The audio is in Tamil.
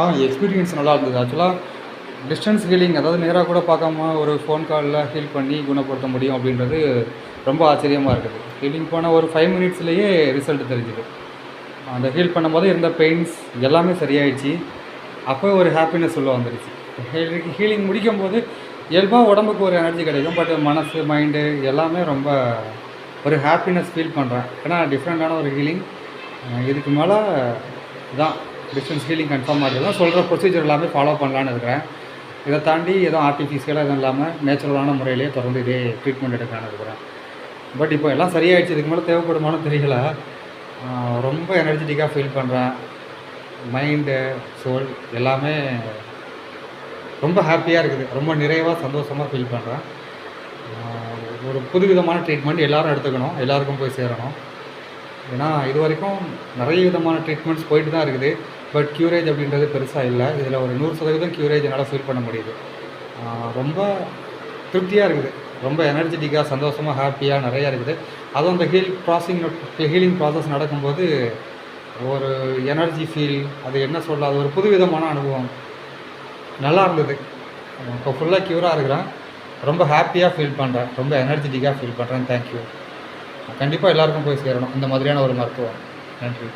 ஆ எக்ஸ்பீரியன்ஸ் நல்லா இருந்தது. ஆக்சுவலாக டிஸ்டன்ஸ் ஹீலிங் அதாவது நேராக கூட பார்க்காம ஒரு ஃபோன் காலில் ஹீல் பண்ணி குணப்படுத்த முடியும் அப்படின்றது ரொம்ப ஆச்சரியமாக இருக்குது. ஹீலிங் போன ஒரு ஃபைவ் மினிட்ஸ்லேயே ரிசல்ட் தெரிஞ்சுது. அந்த ஹீல் பண்ணும்போது இருந்த பெயின்ஸ் எல்லாமே சரியாயிடுச்சு. அப்போ ஒரு ஹாப்பினஸ் உள்ள வந்துடுச்சு ஹீலிங் ஹீலிங் முடிக்கும் போது இயல்பாக உடம்புக்கு ஒரு எனர்ஜி கிடைக்கும். பட் மனசு மைண்டு எல்லாமே ரொம்ப ஒரு ஹாப்பினஸ் ஃபீல் பண்ணுறேன் ஏன்னா டிஃப்ரெண்ட்டான ஒரு ஹீலிங் இதுக்கு மேலே இதான். டிஸ்டன்ஸ் ஹீலிங் கன்ஃபார்ம் ஆகுது. தான் சொல்கிற ப்ரொசீஜர் எல்லாமே ஃபாலோ பண்ணலான்னு இருக்கிறேன். இதை தாண்டி எதுவும் ஆர்டிஃபிஷியலாக எதுவும் இல்லாமல் நேச்சுரலான முறையிலேயே தொடர்ந்து இதே ட்ரீட்மெண்ட் எடுக்கலான்னு இருக்கிறேன். பட் இப்போ எல்லாம் சரியாயிடுச்சு. இதுக்கு மேலே தேவைப்படுமானு தெரியல. ரொம்ப எனர்ஜெட்டிக்காக ஃபீல் பண்ணுறேன் மைண்டு சோல் எல்லாமே ரொம்ப ஹாப்பியாக இருக்குது. ரொம்ப நிறைவாக சந்தோஷமாக ஃபீல் பண்ணுறேன் ஒரு புதுவிதமான ட்ரீட்மெண்ட் எல்லோரும் எடுத்துக்கணும். எல்லாருக்கும் போய் சேரணும். ஏன்னா இது வரைக்கும் நிறைய விதமான ட்ரீட்மெண்ட்ஸ் போயிட்டு தான் இருக்குது. பட் க்யூரேஜ் அப்படின்றது பெருசாக இல்லை. இதில் ஒரு நூறு சதவீதம் க்யூரேஜ் என்னால் ஃபீல் பண்ண முடியுது. ரொம்ப திருப்தியாக இருக்குது. ரொம்ப எனர்ஜெட்டிக்காக சந்தோஷமாக ஹாப்பியாக நிறையா இருக்குது. அதுவும் அந்த ஹீல் ப்ராசிங் ஹீலிங் ப்ராசஸ் நடக்கும்போது ஒரு எனர்ஜி ஃபீல் அது என்ன சொல்ல அது ஒரு புதுவிதமான அனுபவம். நல்லா இருந்தது. இப்போ ஃபுல்லாக க்யூராக இருக்கிறேன். ரொம்ப ஹாப்பியாக ஃபீல் பண்ணுறேன் ரொம்ப எனர்ஜெட்டிக்காக ஃபீல் பண்ணுறேன் தேங்க்யூ கண்டிப்பாக எல்லாருக்கும் போய் சேரணும். இந்த மாதிரியான ஒரு மருத்துவம். நன்றி.